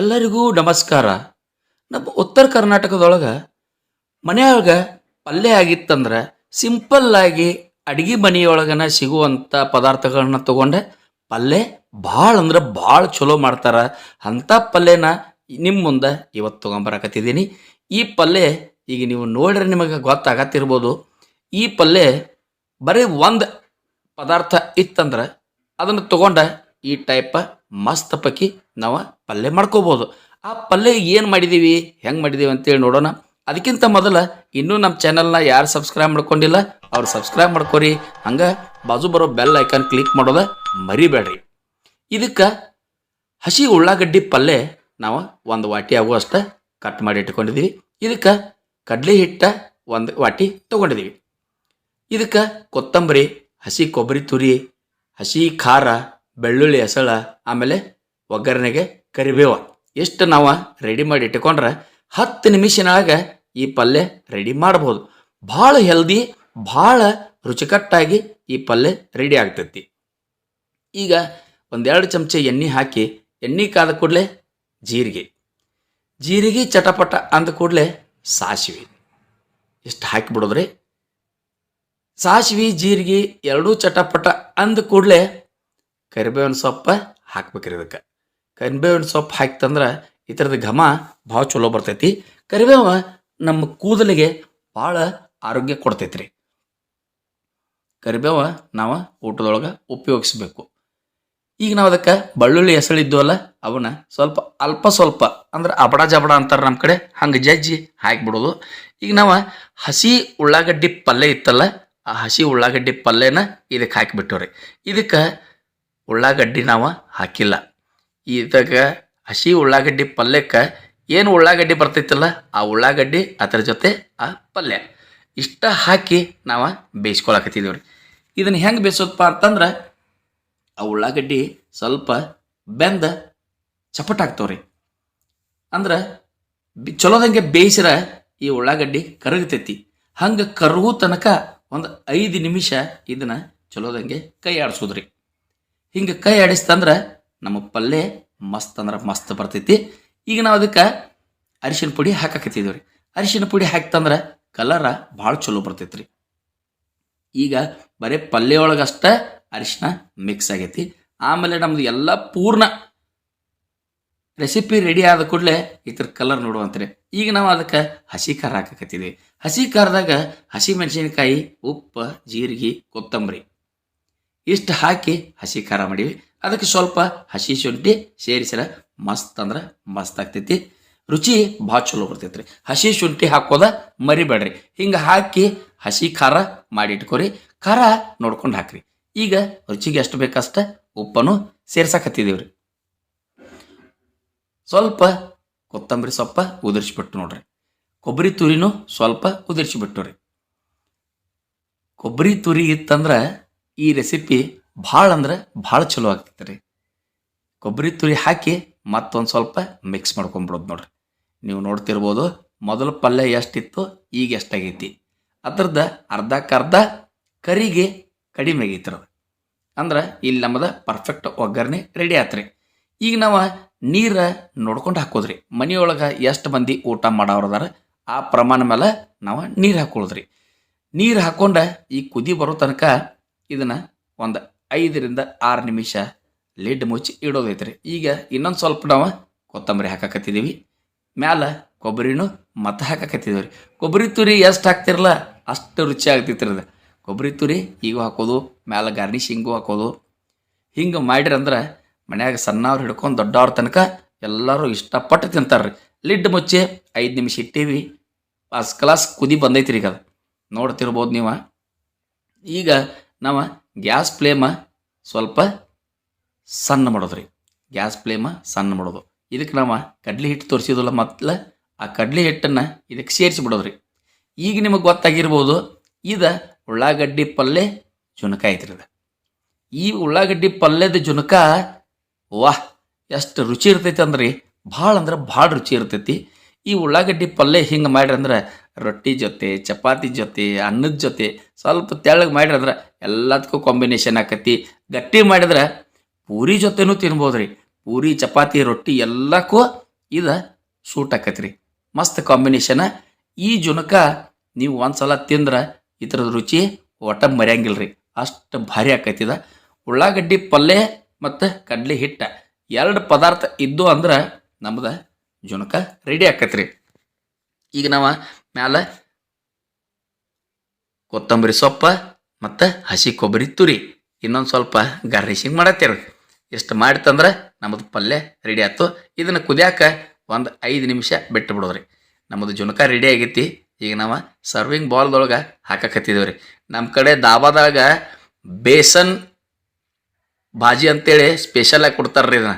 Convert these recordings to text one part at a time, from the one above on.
ಎಲ್ಲರಿಗೂ ನಮಸ್ಕಾರ. ನಮ್ಮ ಉತ್ತರ ಕರ್ನಾಟಕದೊಳಗೆ ಮನೆಯೊಳಗೆ ಪಲ್ಯ ಆಗಿತ್ತಂದ್ರೆ ಸಿಂಪಲ್ ಆಗಿ ಅಡಿಗೆ ಮನೆಯೊಳಗನ ಸಿಗುವಂಥ ಪದಾರ್ಥಗಳನ್ನ ತಗೊಂಡೆ ಪಲ್ಯ ಭಾಳ ಅಂದ್ರೆ ಭಾಳ ಚಲೋ ಮಾಡ್ತಾರ. ಅಂಥ ಪಲ್ಯನ ನಿಮ್ಮ ಮುಂದೆ ಇವತ್ತು ತೊಗೊಂಬರಕತ್ತಿದ್ದೀನಿ ಈ ಪಲ್ಯ ಈಗ ನೀವು ನೋಡ್ರೆ ನಿಮಗೆ ಗೊತ್ತಾಗತ್ತಿರ್ಬೋದು. ಈ ಪಲ್ಯ ಬರೀ ಒಂದು ಪದಾರ್ಥ ಇತ್ತಂದ್ರೆ ಅದನ್ನು ತಗೊಂಡ ಈ ಟೈಪ ಮಸ್ತ್ ಪಕ್ಕಿ ನಾವು ಪಲ್ಯ ಮಾಡ್ಕೋಬೋದು. ಆ ಪಲ್ಯ ಏನು ಮಾಡಿದ್ದೀವಿ ಹೆಂಗೆ ಮಾಡಿದ್ದೀವಿ ಅಂತೇಳಿ ನೋಡೋಣ. ಅದಕ್ಕಿಂತ ಮೊದಲು ಇನ್ನೂ ನಮ್ಮ ಚಾನಲ್ನ ಯಾರು ಸಬ್ಸ್ಕ್ರೈಬ್ ಮಾಡ್ಕೊಂಡಿಲ್ಲ, ಅವ್ರು ಸಬ್ಸ್ಕ್ರೈಬ್ ಮಾಡ್ಕೊರಿ. ಹಂಗೆ ಬಾಜು ಬರೋ ಬೆಲ್ ಐಕಾನ್ ಕ್ಲಿಕ್ ಮಾಡೋದು ಮರಿಬೇಡ್ರಿ. ಇದಕ್ಕೆ ಹಸಿ ಉಳ್ಳಾಗಡ್ಡಿ ಪಲ್ಯ ನಾವು ಒಂದು ವಾಟಿ ಆಗುವಷ್ಟು ಕಟ್ ಮಾಡಿ ಇಟ್ಕೊಂಡಿದ್ದೀವಿ ಇದಕ್ಕೆ ಕಡಲೆ ಹಿಟ್ಟ ಒಂದು ವಾಟಿ ತೊಗೊಂಡಿದ್ದೀವಿ ಇದಕ್ಕೆ ಕೊತ್ತಂಬರಿ, ಹಸಿ ಕೊಬ್ಬರಿ ತುರಿ, ಹಸಿ ಖಾರ ಬೆಳ್ಳುಳ್ಳಿ ಹೆಸಳ, ಆಮೇಲೆ ಒಗ್ಗರಣೆಗೆ ಕರಿಬೇವ. ಎಷ್ಟು ನಾವು ರೆಡಿ ಮಾಡಿ ಇಟ್ಕೊಂಡ್ರೆ ಹತ್ತು ನಿಮಿಷನಾಗ ಈ ಪಲ್ಯ ರೆಡಿ ಮಾಡ್ಬೋದು. ಭಾಳ ಹೆಲ್ದಿ ಭಾಳ ರುಚಿಕಟ್ಟಾಗಿ ಈ ಪಲ್ಯ ರೆಡಿ ಆಗ್ತೈತಿ. ಈಗ ಒಂದೆರಡು ಚಮಚ ಎಣ್ಣೆ ಹಾಕಿ, ಎಣ್ಣೆ ಕಾದ ಕೂಡಲೇ ಜೀರಿಗೆ. ಜೀರಿಗೆ ಚಟಪಟ ಅಂದ ಕೂಡಲೇ ಸಾಸಿವೆ. ಇಷ್ಟು ಹಾಕಿಬಿಡೋದ್ರಿ ಸಾಸಿವೆ, ಜೀರಿಗೆ ಎರಡೂ ಚಟಪಟ ಅಂದ ಕೂಡಲೇ ಕರಿಬೇವಿನ ಸೊಪ್ಪ ಹಾಕ್ಬೇಕ್ರಿ ಇದಕ್ಕೆ. ಕರಿಬೇವಿನ ಸೊಪ್ಪು ಹಾಕ್ತಂದ್ರೆ ಈ ಥರದ ಘಮ ಭಾಳ ಚಲೋ ಬರ್ತೈತಿ. ಕರಿಬೇವ ನಮ್ಮ ಕೂದಲಿಗೆ ಭಾಳ ಆರೋಗ್ಯ ಕೊಡ್ತೈತ್ರಿ. ಕರಿಬೇವ ನಾವು ಊಟದೊಳಗೆ ಉಪಯೋಗಿಸ್ಬೇಕು. ಈಗ ನಾವು ಅದಕ್ಕೆ ಬೆಳ್ಳುಳ್ಳಿ ಹೆಸಳಿದ್ವಲ್ಲ ಅವನ್ನ ಸ್ವಲ್ಪ ಅಲ್ಪ ಸ್ವಲ್ಪ ಅಂದ್ರೆ ಅಬಡ ಜಬಡ ಅಂತಾರೆ ನಮ್ಮ ಕಡೆ, ಹಂಗೆ ಜಜ್ಜಿ ಹಾಕಿಬಿಡೋದು. ಈಗ ನಾವು ಹಸಿ ಉಳ್ಳಾಗಡ್ಡಿ ಪಲ್ಯ ಇತ್ತಲ್ಲ, ಆ ಹಸಿ ಉಳ್ಳಾಗಡ್ಡಿ ಪಲ್ಯನ ಇದಕ್ಕೆ ಹಾಕಿಬಿಟ್ಟವ್ರಿ. ಇದಕ್ಕೆ ಉಳ್ಳಾಗಡ್ಡಿ ನಾವು ಹಾಕಿಲ್ಲ. ಇದಾಗ ಹಸಿ ಉಳ್ಳಾಗಡ್ಡಿ ಪಲ್ಯಕ್ಕೆ ಏನು ಉಳ್ಳಾಗಡ್ಡಿ ಬರ್ತೈತಲ್ಲ ಆ ಉಳ್ಳಾಗಡ್ಡಿ ಅದರ ಜೊತೆ ಆ ಪಲ್ಯ. ಇಷ್ಟ ಹಾಕಿ ನಾವು ಬೇಯಿಸ್ಕೊಳಕತ್ತಿದ್ದೀವಿ ರೀ ಇದನ್ನು ಹೆಂಗೆ ಬೇಯಿಸೋದಪ್ಪ ಅಂತಂದ್ರೆ ಆ ಉಳ್ಳಾಗಡ್ಡಿ ಸ್ವಲ್ಪ ಬೆಂದ ಚಪಟಾಗ್ತಾವ್ರಿ ಅಂದ್ರೆ ಬಿ- ಚಲೋದಂಗೆ ಬೇಯಿಸಿರ ಈ ಉಳ್ಳಾಗಡ್ಡಿ ಕರಗತೈತಿ. ಹಂಗೆ ಕರಗು ತನಕ ಒಂದು ಐದು ನಿಮಿಷ ಇದನ್ನ ಚಲೋದಂಗೆ ಕೈ ಆಡಿಸೋದ್ರಿ ಹಿಂಗೆ ಕೈ ಆಡಿಸ್ತಂದ್ರೆ ನಮ್ಮ ಪಲ್ಯ ಮಸ್ತ್ ಅಂದ್ರೆ ಮಸ್ತ್ ಬರ್ತೈತಿ. ಈಗ ನಾವು ಅದಕ್ಕೆ ಅರಿಶಿನ ಪುಡಿ ಹಾಕಾಕತ್ತಿದ್ವಿ ರೀ ಅರಿಶಿನ ಪುಡಿ ಹಾಕ್ತಂದ್ರೆ ಕಲರ ಭಾಳ ಚಲೋ ಬರ್ತೈತ್ರಿ. ಈಗ ಬರೀ ಪಲ್ಯ ಒಳಗಷ್ಟೇ ಅರಿಶಿನ ಮಿಕ್ಸ್ ಆಗೈತಿ. ಆಮೇಲೆ ನಮ್ದು ಎಲ್ಲ ಪೂರ್ಣ ರೆಸಿಪಿ ರೆಡಿ ಆದ ಕೂಡಲೇ ಇದ್ರ ಕಲರ್ ನೋಡುವಂತ್ರಿ. ಈಗ ನಾವು ಅದಕ್ಕೆ ಹಸಿ ಖಾರ ಹಾಕಕತ್ತಿದ್ವಿ. ಹಸಿ ಖಾರದಾಗ ಹಸಿ ಮೆಣಸಿನಕಾಯಿ, ಉಪ್ಪು, ಜೀರಿಗೆ, ಕೊತ್ತಂಬರಿ. ಇಷ್ಟು ಹಾಕಿ ಹಸಿ ಖಾರ ಮಾಡೀವಿ ಅದಕ್ಕೆ ಸ್ವಲ್ಪ ಹಸಿ ಶುಂಠಿ ಸೇರಿಸಿರ ಮಸ್ತ್ ಅಂದ್ರೆ ಮಸ್ತ್ ಆಗ್ತೈತಿ. ರುಚಿ ಭಾಳ ಚಲೋ ಬರ್ತೈತ್ರಿ. ಹಸಿ ಶುಂಠಿ ಹಾಕೋದ ಮರಿಬೇಡ್ರಿ. ಹಿಂಗೆ ಹಾಕಿ ಹಸಿ ಖಾರ ಮಾಡಿ ಇಟ್ಕೊರಿ ಖಾರ ನೋಡ್ಕೊಂಡು ಹಾಕ್ರಿ. ಈಗ ರುಚಿಗೆ ಎಷ್ಟು ಬೇಕಷ್ಟ ಉಪ್ಪನ್ನು ಸೇರ್ಸಕತ್ತಿದ್ದೀವ್ರಿ ಸ್ವಲ್ಪ ಕೊತ್ತಂಬರಿ ಸೊಪ್ಪ ಉದುರಿಸ್ಬಿಟ್ಟು ನೋಡ್ರಿ. ಕೊಬ್ಬರಿ ತುರಿನೂ ಸ್ವಲ್ಪ ಉದುರಿಸಿಬಿಟ್ಟು ರೀ ಕೊಬ್ಬರಿ ತುರಿ ಇತ್ತಂದ್ರೆ ಈ ರೆಸಿಪಿ ಭಾಳ ಅಂದ್ರೆ ಭಾಳ ಚಲೋ ಆಗ್ತೈತೆ ರೀ. ಕೊಬ್ಬರಿ ತುರಿ ಹಾಕಿ ಮತ್ತೊಂದು ಸ್ವಲ್ಪ ಮಿಕ್ಸ್ ಮಾಡ್ಕೊಂಬಿಡೋದು ನೋಡ್ರಿ. ನೀವು ನೋಡ್ತಿರ್ಬೋದು ಮೊದಲ ಪಲ್ಯ ಎಷ್ಟಿತ್ತು, ಈಗ ಎಷ್ಟಾಗೈತಿ. ಅದ್ರದ್ದು ಅರ್ಧಕ್ಕರ್ಧ ಕರಿಗೆ ಕಡಿಮೆ ಆಗೈತಿರ ಅದು. ಅಂದ್ರೆ ಇಲ್ಲಿ ನಮ್ಮದ ಪರ್ಫೆಕ್ಟ್ ಒಗ್ಗರಣೆ ರೆಡಿ ಆತ್ರಿ ಈಗ ನಾವು ನೀರು ನೋಡ್ಕೊಂಡು ಹಾಕೋದ್ರಿ ಮನೆಯೊಳಗೆ ಎಷ್ಟು ಮಂದಿ ಊಟ ಮಾಡೋರದಾರ ಆ ಪ್ರಮಾಣ ಮೇಲೆ ನಾವು ನೀರು ಹಾಕೊಳ್ಳೋದ್ರಿ ನೀರು ಹಾಕೊಂಡ ಈ ಕುದಿ ಬರೋ ತನಕ ಇದನ್ನ ಒಂದು ಐದರಿಂದ ಆರು ನಿಮಿಷ ಲಿಡ್ ಮುಚ್ಚಿ ಇಡೋದೈತ್ರಿ. ಈಗ ಇನ್ನೊಂದು ಸ್ವಲ್ಪ ನಾವು ಕೊತ್ತಂಬರಿ ಹಾಕಕತ್ತಿದ್ದೀವಿ ಮ್ಯಾಲ ಕೊಬ್ಬರಿನೂ ಮತ್ತೆ ಹಾಕಕತ್ತಿದ್ದೀವಿ ರೀ ಕೊಬ್ಬರಿ ತುರಿ ಎಷ್ಟು ಹಾಕ್ತಿರಲ್ಲ ಅಷ್ಟು ರುಚಿ ಆಗ್ತೈತ್ರಿ ಅದು. ಕೊಬ್ಬರಿ ತುರಿ ಈಗ ಹಾಕೋದು, ಮ್ಯಾಲ ಗಾರ್ನಿಶಿಂಗು ಹಾಕೋದು. ಹಿಂಗೆ ಮಾಡಿರಂದ್ರೆ ಮನ್ಯಾಗ ಸಣ್ಣವ್ರು ಹಿಡ್ಕೊಂಡು ದೊಡ್ಡವ್ರ ತನಕ ಎಲ್ಲರೂ ಇಷ್ಟಪಟ್ಟು ತಿಂತಾರೆ ರೀ ಲಿಡ್ ಮುಚ್ಚಿ ಐದು ನಿಮಿಷ ಇಟ್ಟೀವಿ. ಫಸ್ಟ್ ಕ್ಲಾಸ್ ಕುದಿ ಬಂದೈತ್ರಿ ಈಗ ಅದು. ನೋಡ್ತಿರ್ಬೋದು ನೀವು. ಈಗ ನಾವು ಗ್ಯಾಸ್ ಫ್ಲೇಮ ಸ್ವಲ್ಪ ಸಣ್ಣ ಮಾಡೋದ್ರಿ. ಗ್ಯಾಸ್ ಫ್ಲೇಮ ಸಣ್ಣ ಮಾಡೋದು. ಇದಕ್ಕೆ ನಾವು ಕಡ್ಲಿ ಹಿಟ್ಟು ತೋರಿಸಿದಲ್ಲ ಮೊದ್ಲ, ಆ ಕಡ್ಲಿ ಹಿಟ್ಟನ್ನು ಇದಕ್ಕೆ ಸೇರಿಸಿ ಬಿಡೋದ್ರಿ ಈಗ ನಿಮಗೆ ಗೊತ್ತಾಗಿರ್ಬೋದು, ಇದು ಉಳ್ಳಾಗಡ್ಡಿ ಪಲ್ಯ ಜುನಕ ಐತ್ರಿ ಇದು. ಈ ಉಳ್ಳಾಗಡ್ಡಿ ಪಲ್ಯದ ಜುನಕ, ವಾಹ್, ಎಷ್ಟು ರುಚಿ ಇರ್ತೈತಿ ಅಂದ್ರೆ. ಭಾಳ ಅಂದ್ರೆ ಭಾಳ ರುಚಿ ಇರ್ತೈತಿ. ಈ ಉಳ್ಳಾಗಡ್ಡಿ ಪಲ್ಯ ಹಿಂಗೆ ಮಾಡ್ರಿ ಅಂದ್ರೆ ರೊಟ್ಟಿ ಜೊತೆ, ಚಪಾತಿ ಜೊತೆ, ಅನ್ನದ ಜೊತೆ ಸ್ವಲ್ಪ ತೆಳ್ಳಗೆ ಮಾಡ್ರಿ ಅಂದ್ರೆ ಎಲ್ಲದಕ್ಕೂ ಕಾಂಬಿನೇಷನ್ ಆಕತಿ. ಗಟ್ಟಿ ಮಾಡಿದ್ರೆ ಪೂರಿ ಜೊತೆನೂ ತಿನ್ಬೋದು ರೀ ಪೂರಿ, ಚಪಾತಿ, ರೊಟ್ಟಿ ಎಲ್ಲಕ್ಕೂ ಇದು ಸೂಟ್ ಆಕತ್ರಿ. ಮಸ್ತ್ ಕಾಂಬಿನೇಷನ ಈ ಜುನಕ ನೀವು ಒಂದ್ಸಲ ತಿಂದ್ರೆ ಇದ್ರದ ರುಚಿ ಒಟ್ಟ ರೀ ಅಷ್ಟು ಭಾರಿ ಆಕೈತಿದ ಉಳ್ಳಾಗಡ್ಡಿ ಪಲ್ಯ ಮತ್ತು ಕಡಲೆ ಹಿಟ್ಟ ಎರಡು ಪದಾರ್ಥ ಇದ್ದು ಅಂದ್ರೆ ನಮ್ದು ಜುನಕ ರೆಡಿ ಆಕತ್ರಿ. ಈಗ ನಾವು ಮ್ಯಾಲ ಕೊತ್ತಂಬರಿ ಸೊಪ್ಪ ಮತ್ತು ಹಸಿ ಕೊಬ್ಬರಿ ತುರಿ ಇನ್ನೊಂದು ಸ್ವಲ್ಪ ಗಾರ್ನಿಶಿಂಗ್ ಮಾಡತ್ತೇವೆ ಇಷ್ಟು ಮಾಡಿತಂದ್ರೆ ನಮ್ಮದು ಪಲ್ಯ ರೆಡಿ ಆಯ್ತು ಇದನ್ನು ಕುದಿಯಾಕ ಒಂದು ಐದು ನಿಮಿಷ ಬಿಟ್ಟು ಬಿಡೋದ್ರಿ. ನಮ್ಮದು ಜುನಕ ರೆಡಿ ಆಗೈತಿ. ಈಗ ನಾವು ಸರ್ವಿಂಗ್ ಬಾಲ್ದೊಳಗೆ ಹಾಕಕತ್ತಿದ್ದೇವೆ ನಮ್ಮ ಕಡೆ ದಾಬಾದಾಗ ಬೇಸನ್ ಭಾಜಿ ಅಂತೇಳಿ ಸ್ಪೆಷಲಾಗಿ ಕೊಡ್ತಾರ್ರಿ ಇದನ್ನ.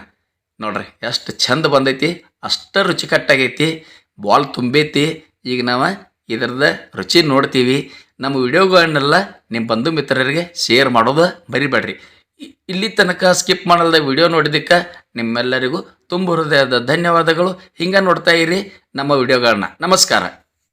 ನೋಡ್ರಿ, ಎಷ್ಟು ಚಂದ ಬಂದೈತಿ. ಅಷ್ಟ ರುಚಿಕಟ್ಟಾಗೈತಿ ಬಾಲ್ ತುಂಬೈತಿ. ಈಗ ನಾವು ಇದರದ ರುಚಿ ನೋಡ್ತೀವಿ. ನಮ್ಮ ವಿಡಿಯೋಗಳನ್ನೆಲ್ಲ ನಿಮ್ಮ ಬಂಧು ಮಿತ್ರರಿಗೆ ಶೇರ್ ಮಾಡೋದು ಮರಿಬೇಡ್ರಿ. ಇ- ಇಲ್ಲಿ ತನಕ ಸ್ಕಿಪ್ ಮಾಡಲ್ದ ವಿಡಿಯೋ ನೋಡಿದ್ದಕ್ಕೆ ನಿಮ್ಮೆಲ್ಲರಿಗೂ ತುಂಬ ಹೃದಯದ ಧನ್ಯವಾದಗಳು. ಹಿಂಗೆ ನೋಡ್ತಾ ಇರಿ ನಮ್ಮ ವಿಡಿಯೋಗಳನ್ನ. ನಮಸ್ಕಾರ.